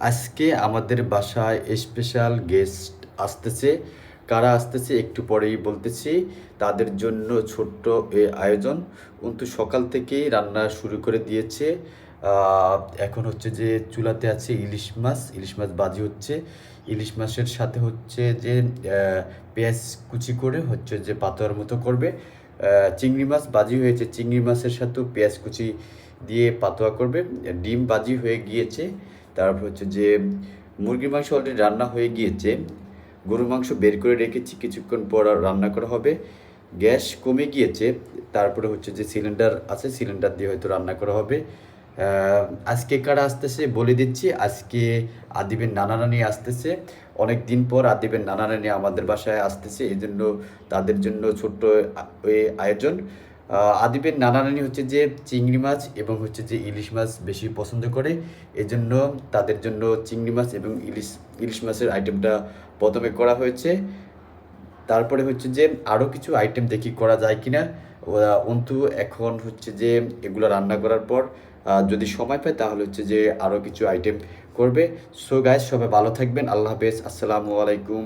আজকে আমাদের বাসায় স্পেশাল গেস্ট আসতেছে। কারা আসতেছে একটু পরেই বলতেছি। তাদের জন্য ছোট্ট এ আয়োজন। কিন্তু সকাল থেকেই রান্না শুরু করে দিয়েছে। এখন হচ্ছে যে চুলাতে আছে ইলিশ মাছ। ইলিশ মাছ বাজি হচ্ছে। ইলিশ মাছের সাথে হচ্ছে যে পেঁয়াজ কুচি করে হচ্ছে যে পাতোয়ার মতো করবে। চিংড়ি মাছ বাজি হয়েছে। চিংড়ি মাছের সাথেও পেঁয়াজ কুচি দিয়ে পাতোয়া করবে। ডিম বাজি হয়ে গিয়েছে। তারপর হচ্ছে যে মুরগির মাংস অলরেডি রান্না হয়ে গিয়েছে, গরুর মাংস বের করে রেখেছি, কিছুক্ষণ পর রান্না করা হবে। গ্যাস কমে গিয়েছে, তারপরে হচ্ছে যে সিলিন্ডার আছে সিলিন্ডার দিয়ে হয়তো রান্না করা হবে। আজকে কারা আসতেছে বলে দিচ্ছি, আজকে আদিবের নানা নানি আসতেছে। অনেক দিন পর আদিবের নানা নানি আমাদের বাসায় আসতেছে এই জন্য তাদের জন্য ছোট্ট আয়োজন। আদিবের নানা নানি হচ্ছে যে চিংড়ি মাছ এবং হচ্ছে যে ইলিশ মাছ বেশি পছন্দ করে। এজন্য তাদের জন্য চিংড়ি মাছ এবং ইলিশ ইলিশ মাছের আইটেমটা প্রথমে করা হয়েছে। তারপরে হচ্ছে যে আরও কিছু আইটেম দেখি করা যায় কিনা। ওরা অন্তু এখন হচ্ছে যে এগুলো রান্না করার পর যদি সময় পায় তাহলে হচ্ছে যে আরও কিছু আইটেম করবে। সো গাইস সবাই ভালো থাকবেন। আল্লাহ হাফেজ। আসসালামু আলাইকুম।